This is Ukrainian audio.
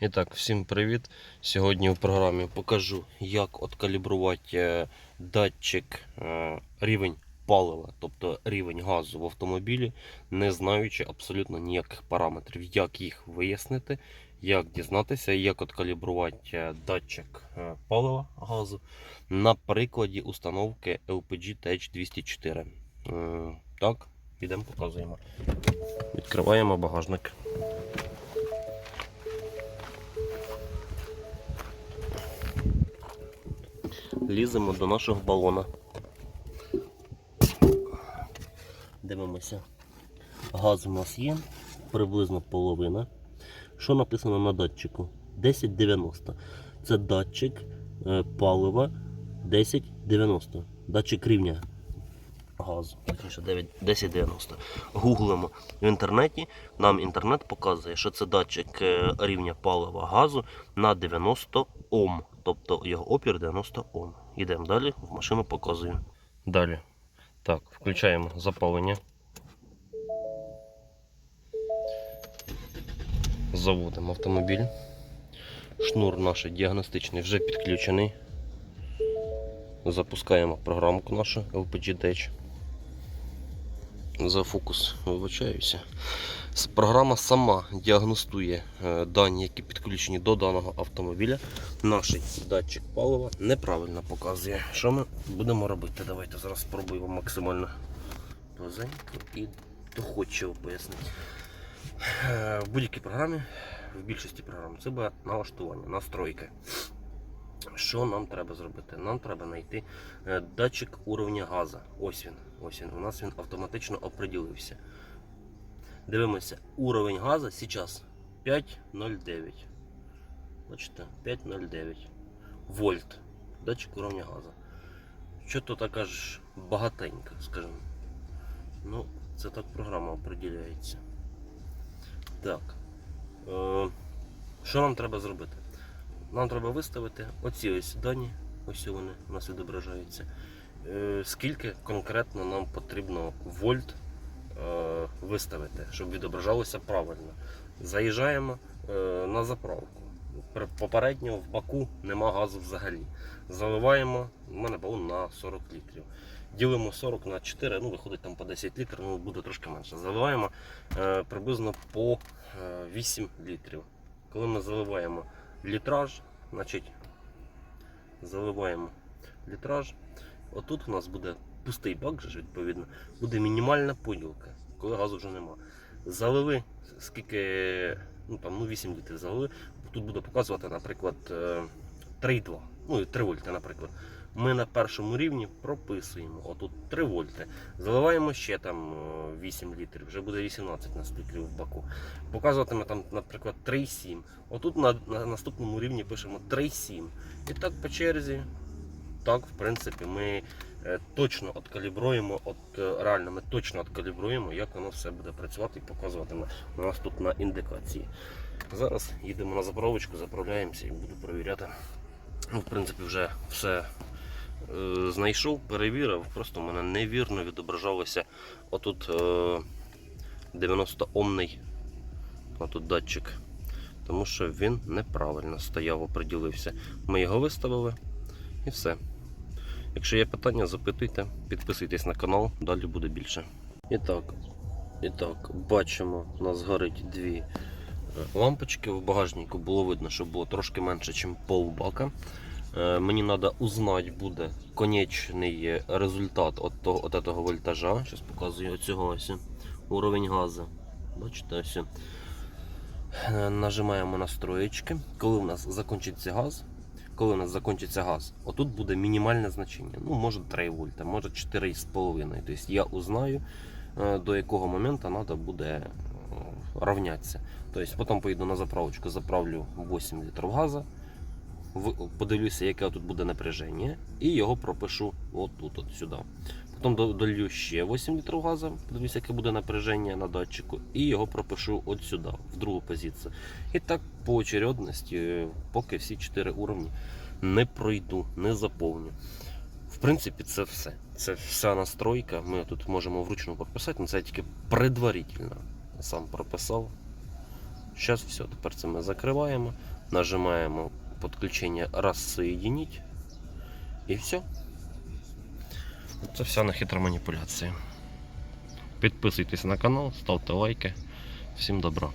І так, всім привіт. Сьогодні в програмі покажу, як откалібрувати е, датчик е, рівень палива, тобто рівень газу в автомобілі, не знаючи абсолютно ніяких параметрів, як їх вияснити, як дізнатися, як откалібрувати е, датчик палива газу на прикладі установки LPG TH204. Е, Так, підемо показуємо. Відкриваємо багажник. Ліземо до нашого балона. Дивимося. Газ у нас є, приблизно половина. Що написано на датчику? 1090. Це датчик е, палива 1090. Датчик рівня газу. 1090. Гуглимо в інтернеті. Нам інтернет показує, що це датчик е, рівня палива газу на 90 Ом. Тобто його опір 90 Ом. Йдемо далі, в машину показую. Далі. Так, включаємо запалення. Заводимо автомобіль. Шнур наш діагностичний вже підключений. Запускаємо програмку нашу LPG Tech. За фокус вибачаюся. Програма сама діагностує е, дані, які підключені до даного автомобіля. Наш датчик палива неправильно показує. Що ми будемо робити? Давайте зараз спробуємо максимально близенько і доходчиво пояснити. Е, В будь-якій програмі, в більшості програм, це буде налаштування, настройки. Що нам треба зробити? Нам треба знайти е, датчик уровня газу. Ось він. Ось він. У нас він автоматично оприділився. Дивимося, уровень газу зараз 5,09. Бачите, 5,09 вольт. Датчик уровня газу. Що то така ж багатенька, скажімо. Ну, це так програма оприділяється. Так. Е, що нам треба зробити? Нам треба виставити оці ось дані, ось вони у нас відображаються. Е, Скільки конкретно нам потрібно вольт виставити, щоб відображалося правильно. Заїжджаємо е, на заправку. Пер- Попередньо в баку нема газу взагалі. Заливаємо, у мене балон на 40 літрів. Ділимо 40 на 4, ну виходить там по 10 літрів, ну буде трошки менше. Заливаємо е, приблизно по е, 8 літрів. Коли ми заливаємо літраж, значить заливаємо літраж. Отут у нас буде пустий бак, же відповідно, буде мінімальна поділка, коли газу вже нема. Залили, скільки, ну там ну 8 літрів залили, тут буде показувати, наприклад, е, 3,2, ну і 3 вольти, наприклад. Ми на першому рівні прописуємо, отут 3 вольти. Заливаємо ще там е, 8 літрів, вже буде 18 на 100 літрів в баку. Показуватиме там, наприклад, 3,7. Отут на, на наступному рівні пишемо 3,7. І так по черзі. Так, в принципі, ми е, точно откалібруємо, от е, реально ми точно откалібруємо, як воно все буде працювати і показуватиме у нас тут на індикації. Зараз їдемо на заправочку, заправляємося і буду перевіряти. Ну, в принципі, вже все е, знайшов, перевірив, просто в мене невірно відображалося отут е, 90-омний отут датчик. Тому що він неправильно стояв, оприділився. Ми його виставили і все. Якщо є питання, запитуйте, підписуйтесь на канал, далі буде більше. І так, і так, бачимо, у нас горить дві е, лампочки. В багажнику було видно, що було трошки менше, ніж пол бака. Е, Мені треба узнати буде конечний результат от того, от этого вольтажа. Зараз показую оцього ось уровень газу. Бачите, ось. Е, Нажимаємо настроєчки. Коли у нас закінчиться газ, коли у нас закінчиться газ, отут буде мінімальне значення. Ну, може 3 вольта, може 4,5. Тобто я узнаю, е, до якого моменту треба буде е, рівнятися. Тобто потім поїду на заправочку, заправлю 8 літрів газу, подивлюся, яке тут буде напряження, і його пропишу отут, от сюди. Потім до- долью ще 8 літрів газу, подивлюся, яке буде напряження на датчику, і його пропишу от сюди, в другу позицію. І так по очередності, е, поки всі 4 уровні не пройду, не заповню. В принципі, це все. Це вся настройка. Ми тут можемо вручну прописати, але це тільки предварительно. Сам прописав. Зараз все, тепер це ми закриваємо, нажимаємо підключення рассоединить. і все. Це вся нехитра маніпуляція. Підписуйтесь на канал, ставте лайки. Всім добра.